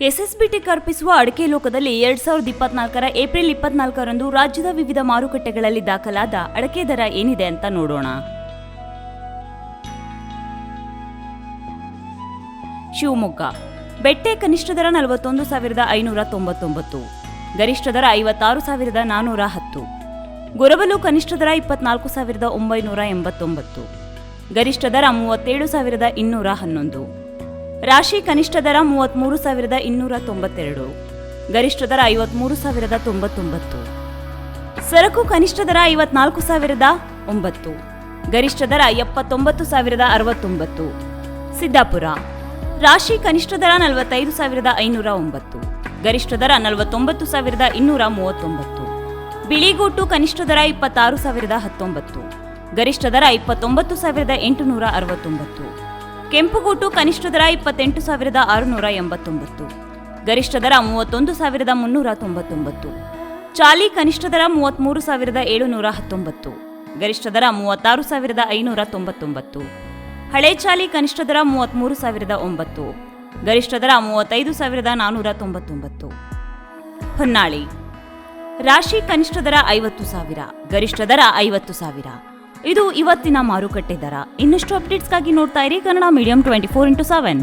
SSB ಕರ್ಪಿಸುವ ಅಡಿಕೆ ಲೋಕದಲ್ಲಿ ಎರಡ್ ಸಾವಿರದ ಇಪ್ಪತ್ನಾಲ್ಕರ ಏಪ್ರಿಲ್ ಇಪ್ಪತ್ನಾಲ್ಕರಂದು ರಾಜ್ಯದ ವಿವಿಧ ಮಾರುಕಟ್ಟೆಗಳಲ್ಲಿ ದಾಖಲಾದ ಅಡಕೆ ದರ ಏನಿದೆ ಅಂತ ನೋಡೋಣ. ಶಿವಮೊಗ್ಗ. ಬೆಟ್ಟೆ ಕನಿಷ್ಠ ದರ ನಲವತ್ತೊಂದು ಸಾವಿರದ ಐನೂರ ತೊಂಬತ್ತೊಂಬತ್ತು. ಗರಿಷ್ಠ ದರ ಐವತ್ತಾರು ಸಾವಿರದ ನಾನ್ನೂರ ಹತ್ತು. ಗೊರಬಲು ಕನಿಷ್ಠ ದರ ಇಪ್ಪತ್ನಾಲ್ಕು ಸಾವಿರದ ಒಂಬೈನೂರ ಎಂಬತ್ತೊಂಬತ್ತು. ಗರಿಷ್ಠ ದರ ಮೂವತ್ತೇಳು ಸಾವಿರದ ಇನ್ನೂರ ಹನ್ನೊಂದು. ರಾಶಿ ಕನಿಷ್ಠ ದರ ಮೂವತ್ತ್ಮೂರು ಸಾವಿರದ ಇನ್ನೂರ ತೊಂಬತ್ತೆರಡು, ಗರಿಷ್ಠ ದರ ಐವತ್ಮೂರು ಸಾವಿರದ ತೊಂಬತ್ತೊಂಬತ್ತು, ಸರಕು ಕನಿಷ್ಠ ದರ ಐವತ್ನಾಲ್ಕು ಸಾವಿರದ ಒಂಬತ್ತು, ಗರಿಷ್ಠ ದರ ಎಪ್ಪತ್ತೊಂಬತ್ತು ಸಾವಿರದ ಅರವತ್ತೊಂಬತ್ತು, ಸಿದ್ದಾಪುರ, ರಾಶಿ ಕನಿಷ್ಠ ದರ ನಲವತ್ತೈದು ಸಾವಿರದ ಐನೂರ ಒಂಬತ್ತು, ಗರಿಷ್ಠ ದರ ನಲವತ್ತೊಂಬತ್ತು ಸಾವಿರದ ಇನ್ನೂರ ಮೂವತ್ತೊಂಬತ್ತು, ಬಿಳಿಗೋಟು ಕನಿಷ್ಠ ದರ ಇಪ್ಪತ್ತಾರು ಸಾವಿರದ ಹತ್ತೊಂಬತ್ತು, ಗರಿಷ್ಠ ದರ ಇಪ್ಪತ್ತೊಂಬತ್ತು ಸಾವಿರದ ಎಂಟುನೂರ ಅರವತ್ತೊಂಬತ್ತು ಕೆಂಪುಗೋಟು ಕನಿಷ್ಠ ದರ ಇಪ್ಪತ್ತೆಂಟು ಸಾವಿರದ ಆರುನೂರ ಎಂಬತ್ತೊಂಬತ್ತು. ಗರಿಷ್ಠ ದರ ಮೂವತ್ತೊಂದು ಸಾವಿರದ ಮುನ್ನೂರ ತೊಂಬತ್ತೊಂಬತ್ತು. ಚಾಲಿ ಕನಿಷ್ಠ ದರ ಮೂವತ್ತ್ಮೂರು ಸಾವಿರದ ಏಳುನೂರ ಹತ್ತೊಂಬತ್ತು. ಗರಿಷ್ಠ ದರ ಮೂವತ್ತಾರು ಸಾವಿರದ ಐನೂರ ತೊಂಬತ್ತೊಂಬತ್ತು. ಹಳೆ ಚಾಲಿ ಕನಿಷ್ಠ ದರ ಮೂವತ್ತ್ಮೂರು ಸಾವಿರದ ಒಂಬತ್ತು. ಗರಿಷ್ಠ ದರ ಮೂವತ್ತೈದು ಸಾವಿರದ ನಾನ್ನೂರ ತೊಂಬತ್ತೊಂಬತ್ತು. ಹೊನ್ನಾಳಿ. ರಾಶಿ ಕನಿಷ್ಠ ದರ ಐವತ್ತು ಸಾವಿರ. ಗರಿಷ್ಠ ದರ ಐವತ್ತು ಸಾವಿರ. ಇದು ಇವತ್ತಿನ ಮಾರುಕಟ್ಟೆ ದರ. ಇನ್ನಷ್ಟು ಅಪ್ಡೇಟ್ಸ್ಗಾಗಿ ನೋಡ್ತಾ ಇರಿ Kannada medium twenty four into seven